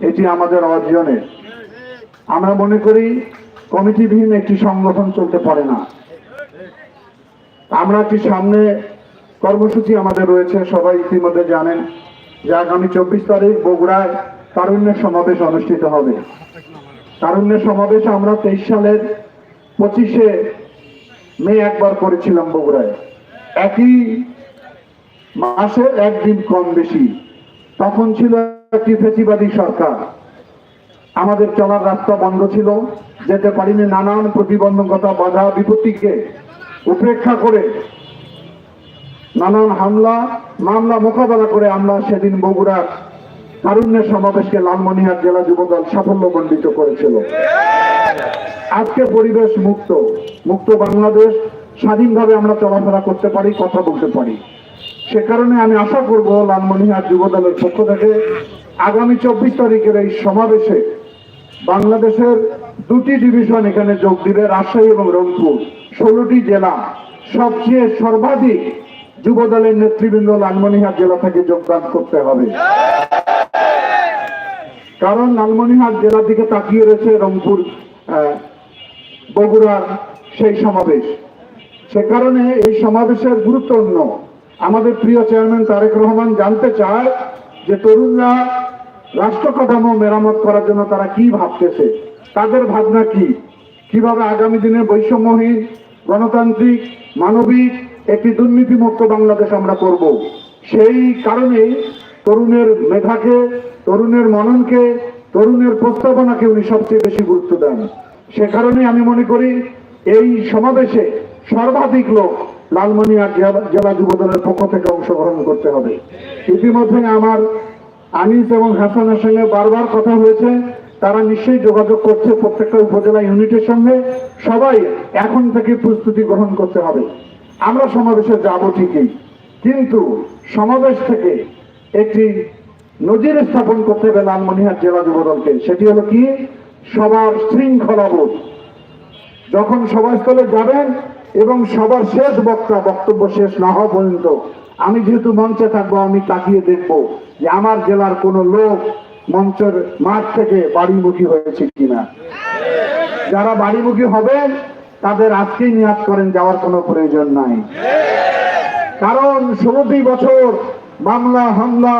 এটি আমাদের অর্জনের আমরা মনে করি, কমিটিবিহীন একটি সংগঠন চলতে পারে না। আমরা একটি সামনে কর্মসূচি আমাদের রয়েছে? সবাই ইতিমধ্যে জানেন যে আগামী চব্বিশ তারিখ বগুড়ায় তারুণ্যের সমাবেশ অনুষ্ঠিত হবে। তারুণ্যের সমাবেশ আমরা তেইশ সালের পঁচিশে মে একবার করেছিলাম বগুড়ায়। একই মাসের একদিন কম বেশি। তখন ছিল একটি ফেসিবাদী সরকার। আমাদের চলার রাস্তা বন্ধ ছিল, যেতে পারিনি নানান প্রতিবন্ধকতা, বাধা, বিপত্তিকে উপেক্ষা করে নানান হামলা, মামলা মোকাবেলা করে আমরা সেদিন বগুড়ার তারুণ্যের সমাবেশকে লালমনিহাট জেলা যুবদল সাফল্যমণ্ডিত করেছিল। আজকে পরিবেশ মুক্ত মুক্ত বাংলাদেশ, স্বাধীনভাবে আমরা চলাফেরা করতে পারি, কথা বলতে পারি। সে কারণে আমি আশা করব লালমনিহাট যুবদলের পক্ষ থেকে আগামী চব্বিশ তারিখের এই সমাবেশে বাংলাদেশের দুটি ডিভিশন এখানে যোগ দিবে, রাজশাহী এবং রংপুর। ষোলোটি জেলা, সবচেয়ে সর্বাধিক যুবদলের নেতৃবৃন্দ লালমনিহাট জেলা থেকে যোগদান করতে হবে। কারণ লালমনিহাট জেলার দিকে তাকিয়ে রয়েছে রংপুর বগুড়ার সেই সমাবেশ। সে কারণে এই সমাবেশের গুরুত্ব অন্য। আমাদের প্রিয় চেয়ারম্যান তারেক রহমান জানতে চায় যে তরুণরা রাষ্ট্র কাঠামো মেরামত করার জন্য তারা কি ভাবতেছে? তাদের ভাবনা কি? কীভাবে আগামী দিনে বৈষম্যহীন, গণতান্ত্রিক, মানবিক একটি দুর্নীতিমুক্ত বাংলাদেশ আমরা করব? সেই কারণেই তরুণের মেধাকে, তরুণের মননকে, তরুণের প্রস্তাবনাকে উনি সবচেয়ে বেশি গুরুত্ব দেন। সে কারণে আমি মনে করি, এই সমাবেশে সর্বাধিক লোক জেলা- জেলা যুবদলের পক্ষ থেকে অংশগ্রহণ করতে হবে। ইতিমধ্যে আমার আনিস এবং হাসানের সঙ্গে বারবার কথা হয়েছে। তারা নিশ্চয়ই যোগাযোগ করছে প্রত্যেকটা উপজেলা ইউনিটের সঙ্গে। সবাই এখন থেকে প্রস্তুতি গ্রহণ করতে হবে। আমরা সমাবেশে যাব ঠিকই। কিন্তু সমাবেশ থেকে একটি নজির স্থাপন করতে হবে লালমনিরহাট জেলা যুবদলকে সেটি হলো কি? সবার শৃঙ্খলাবোধ যখন সভাস্থলে যাবেন এবং সবার শেষ বক্তা বক্তব্য শেষ না হওয়া পর্যন্ত আমি যেহেতু মঞ্চে থাকব, আমি তাকিয়ে দেখব। যে আমার জেলার কোনো লোক মঞ্চের মাঠ থেকে বাড়িমুখী হয়েছে কিনা। যারা বাড়িমুখী হবেন, তাদের আজকেই নিয়াজ করেন, যাওয়ার কোনো প্রয়োজন নাই। কারণ ষোলোটি বছর মামলা হামলা,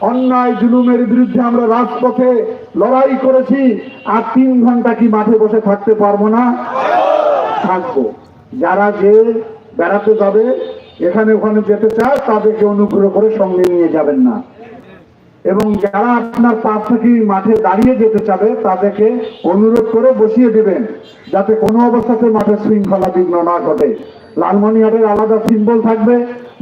অন্যায়, জুলুমের বিরুদ্ধে আমরা রাজপথে লড়াই করেছি, আর তিন ঘণ্টা কি মাঠে বসে থাকতে পারব না? থাকব। যারা যে বেড়াতে যাবে এখানে ওখানে যেতে চায়, তাদেরকে অনুগ্রহ করে সঙ্গে নিয়ে যাবেন না। এবং যারা আপনার পাশ থেকে মাঠে দাঁড়িয়ে যেতে চাবে, তাদেরকে অনুরোধ করে বসিয়ে দেবেন, যাতে কোনো অবস্থাতে মাঠে শৃঙ্খলা বিঘ্ন না ঘটে। লালমনিহাটের আলাদা সিম্বল থাকবে,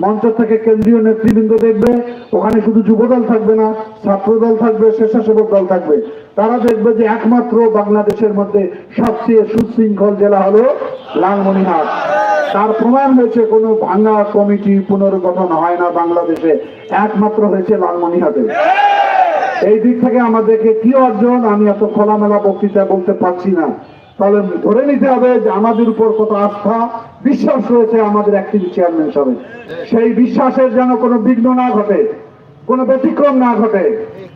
মঞ্চ থেকে কেন্দ্রীয় নেতৃবৃন্দ দেখবে, ওখানে শুধু যুবদল থাকবে না, ছাত্রদল থাকবে, স্বেচ্ছাসেবক দল থাকবে। তারা দেখবে যে একমাত্র বাংলাদেশের মধ্যে সবচেয়ে সুশৃঙ্খল জেলা হলো লালমনিহাট। তার প্রমাণ হয়েছে, কোনো ভাঙা কমিটি পুনর্গঠন হয় না বাংলাদেশে। একমাত্র হয়েছে লালমনিহাটে এই দিক থেকে আমাদেরকে কি অর্জন, আমি এত খোলামেলা বক্তৃতা বলতে পারছি না। তাহলে ধরে নিতে হবে যে আমাদের উপর কত আস্থা, বিশ্বাস রয়েছে আমাদের অ্যাক্টিভ চেয়ারম্যান সাহেব সেই বিশ্বাসের যেন কোনো বিঘ্ন না ঘটে, কোনো ব্যতিক্রম না ঘটে,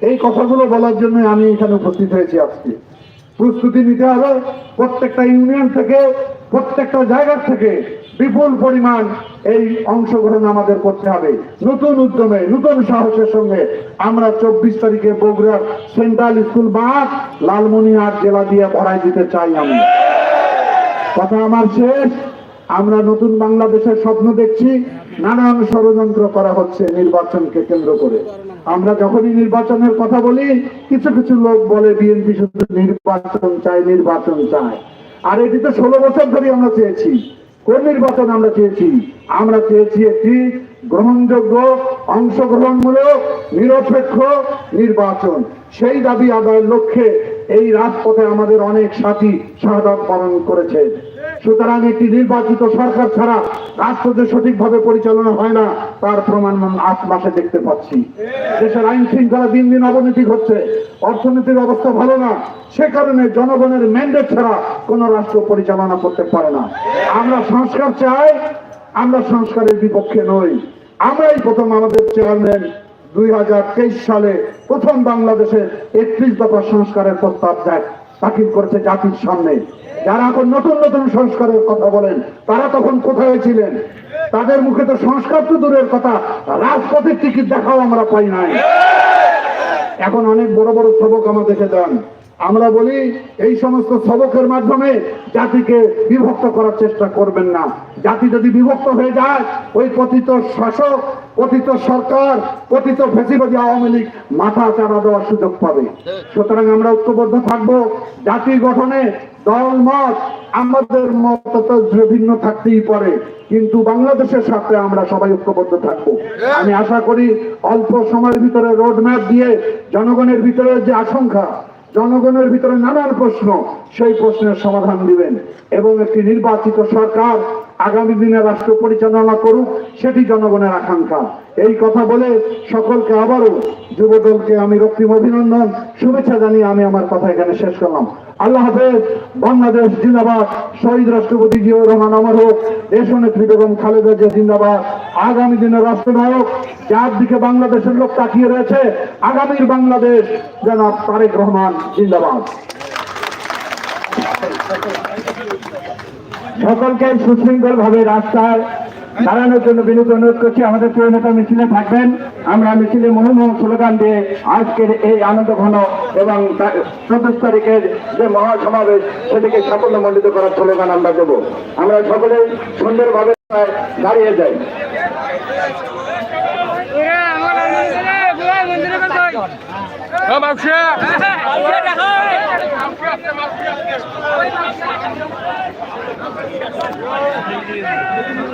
এই কথাগুলো বলার জন্য আমি এখানে উপস্থিত হয়েছি আজকে। প্রস্তুতি নিতে হবে প্রত্যেকটা ইউনিয়ন থেকে, প্রত্যেকটা জায়গা থেকে। বিপুল পরিমাণ এই অংশগ্রহণ আমাদের করতে হবে। নতুন উদ্যমে, নতুন সাহসের সঙ্গে আমরা চব্বিশ তারিখে বগুড়ার সেন্ট্রাল স্কুল মাঠ লালমনিহাট জেলা দিয়ে ভরাই দিতে চাই আমি। কথা আমার শেষ। আমরা নতুন বাংলাদেশের স্বপ্ন দেখছি। নানান ষড়যন্ত্র করা হচ্ছে নির্বাচনকে কেন্দ্র করে। আমরা যখনই নির্বাচনের কথা বলি, কিছু কিছু লোক বলে বিএনপি শুধু নির্বাচন চায় নির্বাচন চায়। আর এটি তো ষোলো বছর ধরে আমরা চেয়েছি। কোন নির্বাচন আমরা চেয়েছি? আমরা চেয়েছি একটি গ্রহণযোগ্য, অংশগ্রহণমূলক, নিরপেক্ষ নির্বাচন। সেই দাবি আদায়ের লক্ষ্যে এই রাজপথে আমাদের অনেক সাথী শাহাদ পালন করেছে। সুতরাং একটি নির্বাচিত সরকার ছাড়া রাষ্ট্র যে সঠিকভাবে পরিচালনা হয় না, তার প্রমাণ আট মাসে দেখতে পাচ্ছি। দেশের আইন শৃঙ্খলা দিন দিন অবনতি ঘটছে, অর্থনীতির অবস্থা ভালো না, সে কারণে জনগণের ম্যান্ডেট ছাড়া কোন রাষ্ট্র পরিচালনা করতে পারে না। আমরা সংস্কার চাই, আমরা সংস্কারের বিপক্ষে নই। আমরাই প্রথম আমাদের চেয়ারম্যান দুই হাজার তেইশ সালে প্রথম বাংলাদেশে একত্রিশ দফা সংস্কারের প্রস্তাব দেয়। দাখিল করেছে জাতির সামনে। যারা এখন নতুন নতুন সংস্কারের কথা বলেন, তারা তখন কোথায় ছিলেন? তাদের মুখে তো সংস্কার তো দূরের কথা, রাজপথের টিকিট দেখাও আমরা পাই নাই। এখন অনেক বড় বড় সবক আমাদেরকে দেন। আমরা বলি, এই সমস্ত সবকের মাধ্যমে জাতিকে বিভক্ত করার চেষ্টা করবেন না। জাতি যদি বিভক্ত হয়ে যায়, ওই পতিত শাসক, পতিত সরকার, পতিত ফেসিবাদী আওয়ামী লীগ মাথা চাড়া দেওয়ার সুযোগ পাবে। সুতরাং আমরা ঐক্যবদ্ধ থাকব। জাতি গঠনে দল, মত, আমাদের মত তো ভিন্ন থাকতেই পারে। কিন্তু বাংলাদেশের সাথে আমরা সবাই ঐক্যবদ্ধ থাকব। আমি আশা করি অল্প সময়ের ভিতরে রোড ম্যাপ দিয়ে জনগণের ভিতরে যে আশঙ্কা জনগণের ভিতরে নানান প্রশ্ন, সেই প্রশ্নের সমাধান দিবেন। এবং একটি নির্বাচিত সরকার আগামী দিনে রাষ্ট্র পরিচালনা করুক, সেটি জনগণের আকাঙ্ক্ষা। এই কথা বলে সকলকে আবারও যুবদলকে আমি রক্তিম অভিনন্দন, শুভেচ্ছা জানিয়ে আমি আমার কথা এখানে শেষ করলাম। আল্লাহ হাফেজ, বাংলাদেশ জিন্দাবাদ। শহীদ রাষ্ট্রপতি জিয়াউর রহমান আমার হোক দেশনেত্রী বেগম খালেদা জিয়া জিন্দাবাদ। আগামী দিনের রাষ্ট্রনায়ক, যার দিকে বাংলাদেশের লোক তাকিয়ে রয়েছে, আগামীর বাংলাদেশ জনাব তারেক রহমান জিন্দাবাদ। সকলকে সুশৃঙ্খল ভাবে রাস্তায় দাঁড়ানোর জন্য বিনীত অনুরোধ করছি আমাদের প্রিয় নেতা মিছিলে থাকবেন। আমরা মিছিলে মহিমহ স্লোগান দিয়ে আজকের এই আনন্দ ঘন এবং চব্বিশ তারিখের যে মহাসমাবেশ সেটিকে সাফল্যমণ্ডিত করার স্লোগান আমরা দেব। আমরা সকলেই সুন্দরভাবে দাঁড়িয়ে যাই।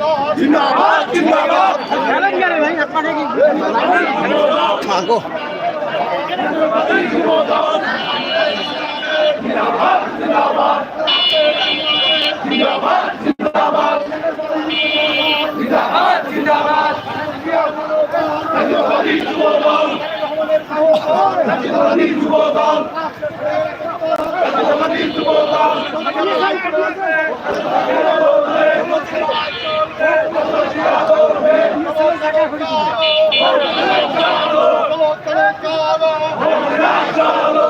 on, come on, come on.